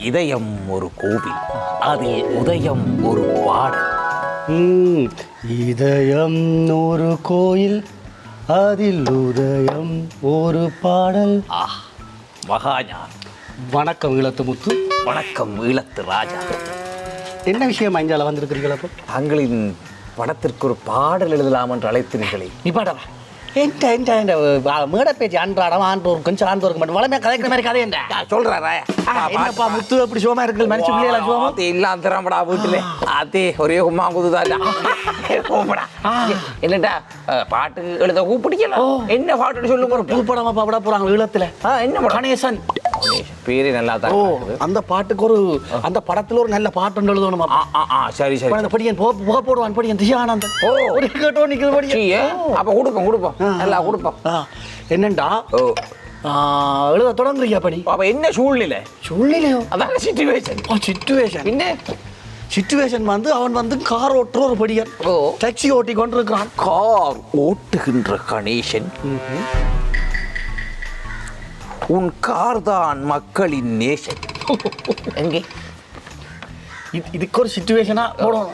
இதயம் ஒரு கோவில் அதில் உதயம் ஒரு பாடல் இதயம் ஒரு கோயில் அதில் உதயம் ஒரு பாடல் மகாஜா வணக்கம் இளத்து முத்து வணக்கம் ஈழத்து ராஜா. என்ன விஷயம் அஞ்சால வந்திருக்கிறீங்களா அப்போ? தங்களின் படத்திற்கு ஒரு பாடல் எழுதலாம் என்று அழைத்தீர்களே. நீ பாடவா என்ட என்ட என்ட. மேடை பேச்சு அன்றாடம் ஆண்டோர் கொஞ்சம் ஆண்டோருக்கு மட்டும் வளமையாக கதைக்கிற மாதிரி கதை என்ன? சொல்றா ராயா. என்னப்பா முத்து அப்படி சுகமா இருக்குது? மனுஷன் பிள்ளைகளா சுகமா? அது எல்லாம் திறம்படா வீட்டுல. அதே ஒரே உமா குதுதான் கூப்பிடா என்னடா அஹ், பாட்டு எழுத கூப்பிடிக்கல என்ன பாட்டு சொல்லுங்க ஒரு புது படமா பாப்பட போறாங்க ஈழத்துல. என்ன? கணேசன். பேரே நல்லா தான். அந்த பாட்டுக்கு ஒரு அந்த படத்துல ஒரு நல்ல பாட்டு எழுதணும்? சரி சரி அந்த படியன் போ புகை போடுவான் படியன். தியானந்தன் ஓ. ஒரு கேட்டோ நிக்கிற படியன். அப்ப கொடுப்போம் கொடுப்போம். நல்லா கொடுப்போம். என்னண்டா? ஓ. எழுத தொடங்குறியா படி? அப்ப என்ன சூழ்நிலை? சொல்லிலையோ அதான் சிச்சுவேஷன் சிச்சுவேஷன் என்ன சிச்சுவேஷன் வந்து அவன் வந்து கார் ஓட்டுற ஒரு படியன் ஓ. டாக்ஸி ஓட்டி கொண்டிருக்கிறான். கார் ஓட்டுகின்ற கணேசன். உன் கார் தான் மக்களின் நேசன். எங்கே? இது- இதுக்கு ஒரு சிச்சுவேஷனா போடணும்.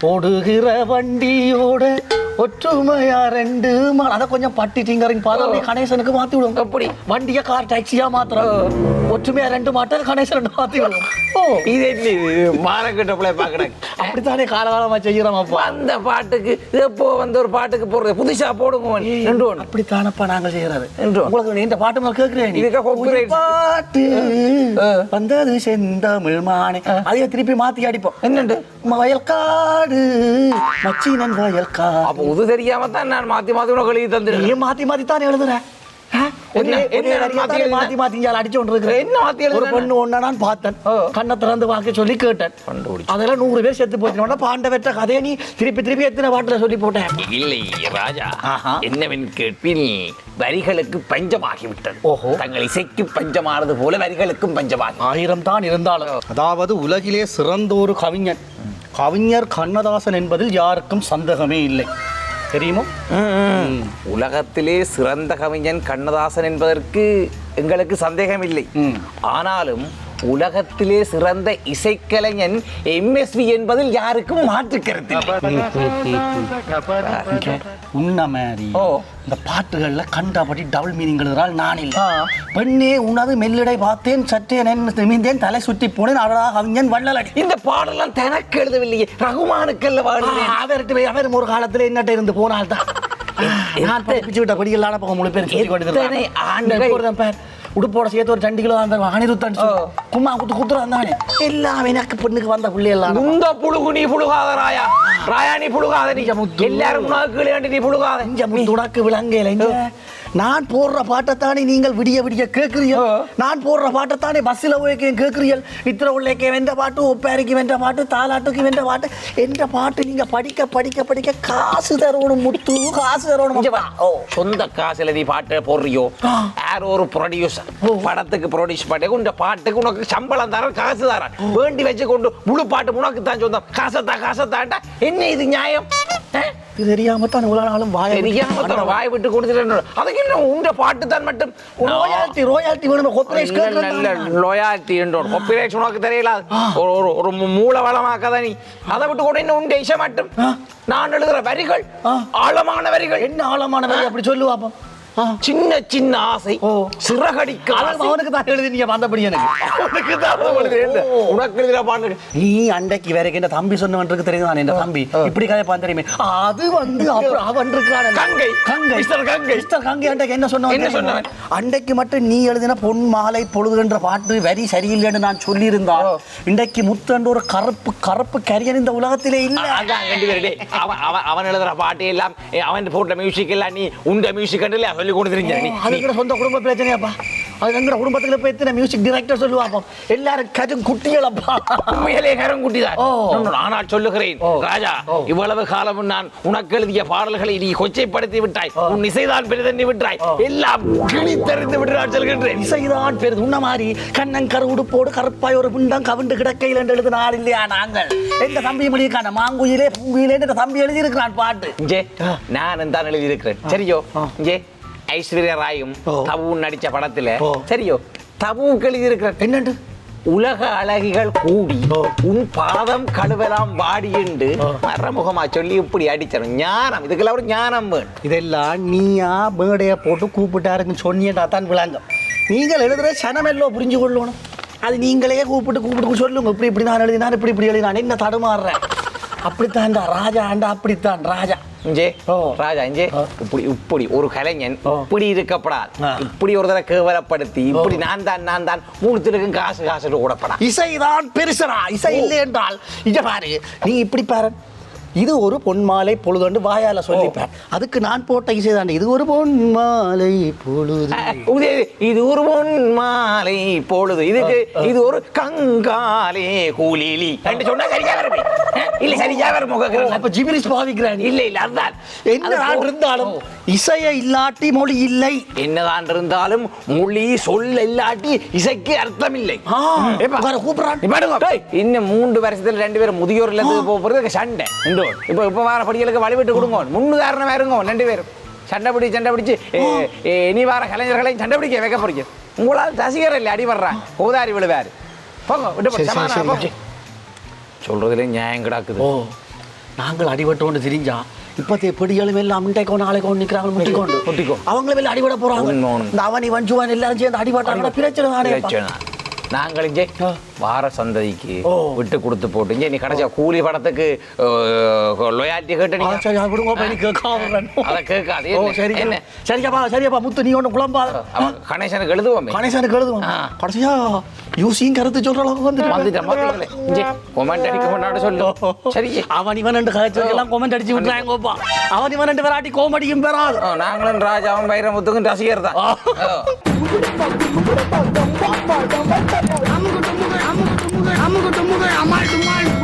ஓடுகிற வண்டியோட ஒற்றுமையா ரெண்டு மா- அதை கொஞ்சம் பட்டி டிங்கரிங் பாரு கணேசனுக்கு மாத்தி விடுவோம். எப்படி? வண்டியை கார் டாக்ஸியா மாத்துறோம். ஒற்றுமையா ரெண்டு மாட்ட கணேசன் மாத்தி விடுவோம். ஓ. இது என்ன இது பிள்ளை பார்க்கணும் அப்படித்தானே காலகாலமா செய்யறோம் அப்பா. அந்த பாட்டுக்கு எப்போ வந்து ஒரு பாட்டுக்கு போடுறது? புதுசா போடுங்க ரெண்டு ஒன்று அப்படித்தானப்பா நாங்கள் செய்யறது. உங்களுக்கு இந்த பாட்டு முதல்ல கேட்கிறேன். இதுக்கா பாட்டு. வந்தது செந்தமிழ் மானே. அதையே திருப்பி மாத்தி அடிப்போம். என்னண்டு? வயல்காடு மச்சினன் வயல்காடு அப்போ இது தெரியாம தான் நான் மாத்தி மாத்தி உனக்கு எழுதி தந்துடுறேன் நீ மாத்தி மாத்தி தான் எழுதுற ஆ? என்ன? ஒரே- ஒரே என்ன அடியா மாத்தி? மாத்தி அடிச்சு கொண்டு இருக்கிற என்ன மாத்தி? ஒரு பெண்ணு ஒண்ணா நான் பார்த்தேன். கண்ணை திறந்து பார்க்க சொல்லி கேட்டேன். அதெல்லாம் நூறு பேர் செத்து போச்சு பாண்ட வெற்ற கதையை நீ திருப்பி திருப்பி எத்தனை பாட்டுல சொல்லி போட்டேன் இல்லை ராஜா. என்னவென் கேட்பில் வரிகளுக்கு பஞ்சமாகிவிட்டது ஓஹோ. தங்கள் இசைக்கு பஞ்சமானது போல வரிகளுக்கும் பஞ்சமாகி ஆயிரம் தான் இருந்தாலும் அதாவது உலகிலே சிறந்த ஒரு கவிஞன் கவிஞர் கண்ணதாசன் என்பதில் யாருக்கும் சந்தேகமே இல்லை. தெரியுமோ? உலகத்திலே சிறந்த கவிஞன் கண்ணதாசன் என்பதற்கு எங்களுக்கு சந்தேகம் இல்லை. ஆனாலும் உலகத்திலே சிறந்த இசைக்கலைஞன் எம்எஸ்வி என்பதில் யாருக்கும் மாற்று கருத்தில்லை உன்ன மாதிரி. இந்த பாட்டுகள்ல கண்டபடி டபுள் மீனிங் எழுதுறாள் நான் இல்லை. பெண்ணே உனது மெல்லிடை பார்த்தேன் சற்றே நிமிந்தேன் தலை சுற்றி போனேன் அடடா கவிஞன் வள்ளலடி இந்த பாடலாம் தனக்கு எழுதவில்லையே ரகுமானுக்கல்ல பாடுகிறேன் அவர்கிட்ட போய் அவரும் ஒரு காலத்துல என்னட்ட இருந்து போனால் தான் நான் படிச்சு விட்ட படிகளான போக முழு பேர் சுத்தி உடுப்போட சேர்த்து ஒரு ரெண்டு கிலோ அந்த அனிருத்தன் கும்மா குத்து குத்துறான் தானே எல்லாம் எனக்கு பெண்ணுக்கு வந்த பிள்ளை எல்லாம் இந்த புழுகு நீ புழுகாத ராயா. ராயா நீ புழுகாத நீ. எல்லாரும் உனக்கு நீ புழுகாத. இங்க துணக்கு விளங்கையில இங்க நான் போடுற பாட்டைத்தானே நீங்கள் விடிய விடிய கேட்கிறீர்கள்? நான் போடுற பாட்டைத்தானே பஸ்ஸில் போய் கேட்கிறீர்கள்? நித்திர உள்ளேக்கே வென்ற பாட்டு ஒப்பாரிக்கு வென்ற பாட்டு தாலாட்டுக்கு வென்ற பாட்டு. என்ற பாட்டு நீங்க படிக்க படிக்க படிக்க காசு தரணும் முத்து காசு தரணும். ஓ சொந்த காசுல நீ பாட்டு போடுறியோ? யாரோ ஒரு ப்ரொடியூசர் படத்துக்கு ப்ரொடியூஸ் பண்ணி உங்க பாட்டுக்கு உனக்கு சம்பளம் தர காசு தர வேண்டி வச்சு கொண்டு முழு பாட்டு உனக்கு தான் சொந்தம். காசத்தா காசத்தாட்டா என்ன இது நியாயம்? இது தெரியாம தான் வாய தெரியாம வாய் விட்டு கொடுத்துட்டு அதுக்கு பாட்டு தான் மட்டும். ரோயாலிட்டி ரோயாலிட்டி வேணும் கொப்பரேஷ் நல்ல லோயாலிட்டி என்றோம் காப்பிரைட்ஸ் உனக்கு தெரியல? ஒரு ஒரு ஒரு மூ- மூல வளமாக்கத நீ. அதை விட்டு கூட இன்னும் உண்டு இசை மட்டும். நான் எழுதுற வரிகள். ஆழமான வரிகள். என்ன ஆழமான வேலை அப்படி சொல்லு பாப்போம். ஆ. சின்ன சின்ன ஆசை. சிறகடிக்க. அவனுக்கு தான் எழுதினீங்க வந்தபடி எனக்கு. உனக்கு தான். உனக்கு எழுதுற பாட்டு. நீ அண்டைக்கு வேற என் தம்பி சொன்னவன்றது தெரியும்? நான் என் தம்பி. இப்படி கதை தெரியுமே. அது வந்து அப்புறம் அவன் இருக்கான. கங்கை. கங்கை. மிஸ்டர் கங்கை. மிஸ்டர் கங்கை அண்டைக்கு என்ன சொன்னவன் என்ன? சொன்னவன்? அண்டைக்கு மட்டும் நீ எழுதின பொன் மாலை பொழுதுன்ற பாட்டு வரி சரியில்லைன்னு நான் சொல்லியிருந்தான். இன்றைக்கு முத்தண்டு ஒரு கருப்பு கருப்பு கரியன் இந்த உலகத்திலே இல்ல. அதான் ரெண்டு அவன் அவன் எழுதுற பாட்டு எல்லாம் அவன் போட்ட மியூசிக் எல்லாம் நீ உண்ட மியூசிக் இல்லையா சொல்லி கொடுத்துருங்க நீ அதுக்கு சொந்த குடும்ப பிரச்சனையாப்பா அது எங்கட குடும்பத்துல போய் எத்தனை மியூசிக் டைரக்டர் சொல்லுவாங்க எல்லாரும் கரும் குட்டிகளப்பா உண்மையிலே கரங்குட்டிதான் ஓ. ஆனால் சொல்லுகிறேன். ராஜா. இவ்வளவு காலமும் நான் உனக்கு எழுதிய பாடல்களை நீ கொச்சைப்படுத்தி விட்டாய். உன் இசைதான் பெரிதண்ணி விட்டாய். எல்லாம் கிழித்தறிந்து விட்டான் சொல்கின்றேன் இசைதான் பெருது உன்ன மாதிரி கண்ணன் கரு உடுப்போடு கருப்பாய் ஒரு பிண்டம் கவிண்டு கிடக்கையில் என்று எழுதின ஆள் இல்லையா நாங்கள் எங்க தம்பி மொழிக்கான மாங்குயிலே பூங்குயிலே தம்பி எழுதியிருக்கிறான் பாட்டு. நான் தான் எழுதியிருக்கிறேன் சரியோ. இங்கே ஐஸ்வர்யா ராயும். தபுவும் நடிச்ச படத்துல. சரியோ தபுவுக்கு எழுதியிருக்கிறேன் என்னண்டு? உலக அழகிகள் கூடி. உன் பாதம் கழுவலாம் வாடியுண்டு ஓ. மரமுகமா சொல்லி இப்படி அடிச்சணும் ஞானம் இதுக்கெல்லாம் ஒரு ஞானம் வேணும். இதெல்லாம் நீயா மேடைய போட்டு கூப்பிட்டாருன்னு சொன்னியடா தான் விளங்கும். நீங்கள் எழுதுற சனமெல்லோ புரிஞ்சு கொள்ளணும். அது நீங்களே கூப்பிட்டு கூப்பிட்டு சொல்லுங்க. இப்படி இப்படி நான் எழுதினான் இப்படி இப்படி எழுதினான். என்ன தடுமாறுறேன் அப்படித்தான்டா ராஜா ஆண்டா அப்படித்தான் ராஜா. ஓ. ராஜா ஓ. இப்படி இப்படி ஒரு கலைஞன். இப்படி இருக்கப்படாது. ஆ. இப்படி ஒரு தடவை கேவலப்படுத்தி இப்படி நான் தான் நான் தான் மூணுத்திற்கும் காசு காசு கூடப்படா இசைதான் பெருசரா இசை இல்லை என்றால் இங்க பாரு நீ இப்படி பாரு. இது ஒரு பொன்மாலை பொழுதுண்டு வாயால சொல்லிப்பார் அதுக்கு நான் போட்ட இசை தான் இது ஒரு பொன்மாலை பொழுது. இது ஒரு பொன் மாலை பொழுது. இதுக்கு இது ஒரு கங்காலே கூலிலி. சொன்னா சரியா இல்ல சரியா வரும் முகம் அப்ப ஜிபிரிஸ் பாவிக்கிறான் இல்ல இல்ல அதுதான் என்ன அது போ- இருந்தாலும் இசையை இல்லாட்டி மொழி இல்லை. என்னதான் இருந்தாலும் மொழி சொல் இல்லாட்டி இசைக்கு அர்த்தம் இல்லை இன்னும் மூன்று வருஷத்துல ரெண்டு பேரும் முதியோர் இல்லத்துக்கு போறது சண்டை. இப்போ இப்போ வார படிகளுக்கு வழிவிட்டு கொடுங்க. முன்னுதாரணமா இருங்க ரெண்டு பேரும். சண்டை பிடி சண்டை பிடிச்சு இனி வார கலைஞர்களையும் சண்டை பிடிக்க வைக்க போறீங்க. உங்களால் ரசிகர் இல்லை அடி வர்றாங்க கோதாரி விழுவாரு. போங்க விட்டு சொல்றதுல நியாயம் கிடக்குது ஓ நாங்கள் அடிபட்டோண்டு தெரிஞ்சா இப்பத்தே பிடிகளும் எல்லாம் இன்றைக்கோ நாளைக்கோ நிக்கிறாங்க முட்டிக்கொண்டு முட்டிக்கோ. அவங்களும் எல்லாம் அடிபட உண்மை. இந்த அவனி வஞ்சுவான் எல்லாரும் சேர்ந்து அடிபட்டாங்க பிரச்சனை தானே பிரச்சனை. நாங்கள் இங்கே. வார சந்ததிக்கு. விட்டு கொடுத்து போட்டு இங்கே நீ கடைசியா கூலி படத்துக்கு லொயாலிட்டி கேட்டு சரி அது விடுங்க போய் நீ கேட்காம அதை கேட்காது? சரி என்ன? சரியாப்பா சரியாப்பா முத்து நீ ஒன்று குழம்பாத. கணேசனுக்கு எழுதுவோமே. கணேசனுக்கு எழுதுவோம். கடைசியா யூசியும் கருத்து சொல்ற அளவுக்கு வந்து வந்துட்டேன் பாத்தீங்களே இங்கே கொமெண்ட் அடிக்க மாட்டாடு சொல்லு. சரி. அவன் இவன் ரெண்டு கதைச்செல்லாம் கோமெண்ட் அடிச்சு விட்டுறாங்க கோப்பா அவன் இவன் ரெண்டு வெராட்டி கோமடியும் பெறாது நாங்களும் ராஜாவும் வைரமுத்துக்கும் ரசிகர் தான் আমার তোমার